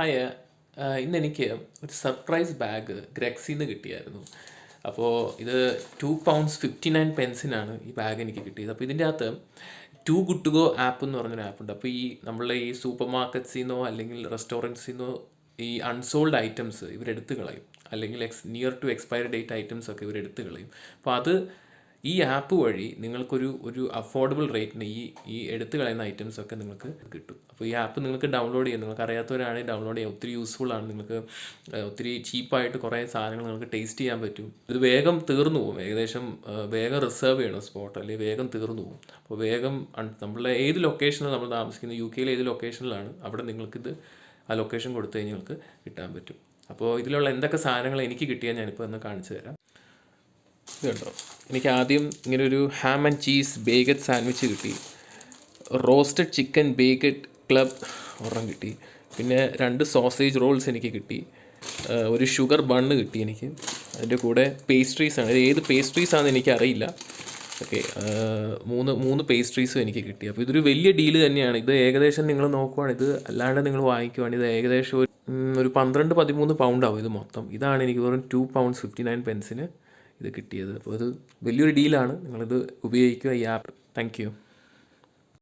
Hi ഇന്നെനിക്ക് ഒരു surprise bag ഗ്രെക്സിന്ന് കിട്ടിയായിരുന്നു. അപ്പോൾ ഇത് ടു പൗണ്ട്സ് ഫിഫ്റ്റി നയൻ പെൻസിനാണ് ഈ ബാഗ് എനിക്ക് കിട്ടിയത്. അപ്പോൾ ഇതിന്റെ അകത്ത് too good to go app എന്ന് പറഞ്ഞൊരു ആപ്പുണ്ട് അപ്പോൾ ഈ നമ്മളെ ഈ സൂപ്പർ മാർക്കറ്റ്സിൽ നിന്നോ അല്ലെങ്കിൽ റെസ്റ്റോറന്റ്സിൽ നിന്നോ ഈ അൺസോൾഡ് ഐറ്റംസ് ഇവരെടുത്ത് കളയും. അല്ലെങ്കിൽ ex near to expiry date items ഒക്കെ ഇവരെടുത്ത് കളയും. അപ്പോൾ അത് ഈ ആപ്പ് വഴി നിങ്ങൾക്കൊരു ഒരു അഫോർഡബിൾ റേറ്റിന് ഈ ഈ എടുത്തു കളയുന്ന ഐറ്റംസ് ഒക്കെ നിങ്ങൾക്ക് കിട്ടും. അപ്പോൾ ഈ ആപ്പ് നിങ്ങൾക്ക് ഡൗൺലോഡ് ചെയ്യാം. നിങ്ങൾക്ക് അറിയാത്തവരാണെങ്കിൽ ഡൗൺലോഡ് ചെയ്യാം. ഒത്തിരി യൂസ്ഫുൾ ആണ്. നിങ്ങൾക്ക് ഒത്തിരി ചീപ്പായിട്ട് കുറേ സാധനങ്ങൾ നിങ്ങൾക്ക് ടേസ്റ്റ് ചെയ്യാൻ പറ്റും. ഇത് വേഗം തീർന്നു പോകും. ഏകദേശം വേഗം റിസർവ് ചെയ്യണം സ്പോട്ട് അല്ലെങ്കിൽ വേഗം തീർന്നു പോകും. അപ്പോൾ വേഗം നമ്മളെ ഏത് ലൊക്കേഷനിൽ നമ്മൾ താമസിക്കുന്നത്? യു കെയിലെ ഏത് ലൊക്കേഷനിലാണ് അവിടെ നിങ്ങൾക്കിത് ആ ലൊക്കേഷൻ കൊടുത്തു കഴിഞ്ഞാൽ നിങ്ങൾക്ക് കിട്ടാൻ പറ്റും. അപ്പോൾ ഇതിലുള്ള എന്തൊക്കെ സാധനങ്ങൾ എനിക്ക് കിട്ടിയാൽ ഞാനിപ്പോൾ ഒന്ന് കാണിച്ചു തരാം. കണ്ടോ എനിക്ക് ആദ്യം ഇങ്ങനെ ഒരു ham and cheese baguette sandwich കിട്ടി. റോസ്റ്റഡ് ചിക്കൻ ബേഗറ്റ് ക്ലബ് ഒരെണ്ണം കിട്ടി. പിന്നെ രണ്ട് സോസേജ് റോൾസ് എനിക്ക് കിട്ടി. ഒരു ഷുഗർ ബണ്ണ് കിട്ടി എനിക്ക്. അതിന്റെ കൂടെ പേസ്ട്രീസ് ആണ്. ഏത് പേസ്ട്രീസ് ആണെന്ന് എനിക്കറിയില്ല. ഓക്കെ മൂന്ന് മൂന്ന് പേസ്ട്രീസും എനിക്ക് കിട്ടി. അപ്പോൾ ഇതൊരു വലിയ ഡീൽ തന്നെയാണ്. ഇത് ഏകദേശം നിങ്ങൾ നോക്കുവാണ്. ഇത് അല്ലാണ്ട് നിങ്ങൾ വാങ്ങിക്കുവാണ്. ഇത് ഏകദേശം ഒരു ഒരു പന്ത്രണ്ട് പതിമൂന്ന് പൗണ്ടാവും ഇത് മൊത്തം. ഇതാണ് എനിക്ക് വെറും ടു പൗണ്ട്സ് ഫിഫ്റ്റി നയൻ പെൻസിന് ഇത് കിട്ടിയത്. അപ്പോൾ ഇത് വലിയൊരു ഡീലാണ്. നിങ്ങളിത് ഉപയോഗിക്കുക ഈ ആപ്പ്. Thank you.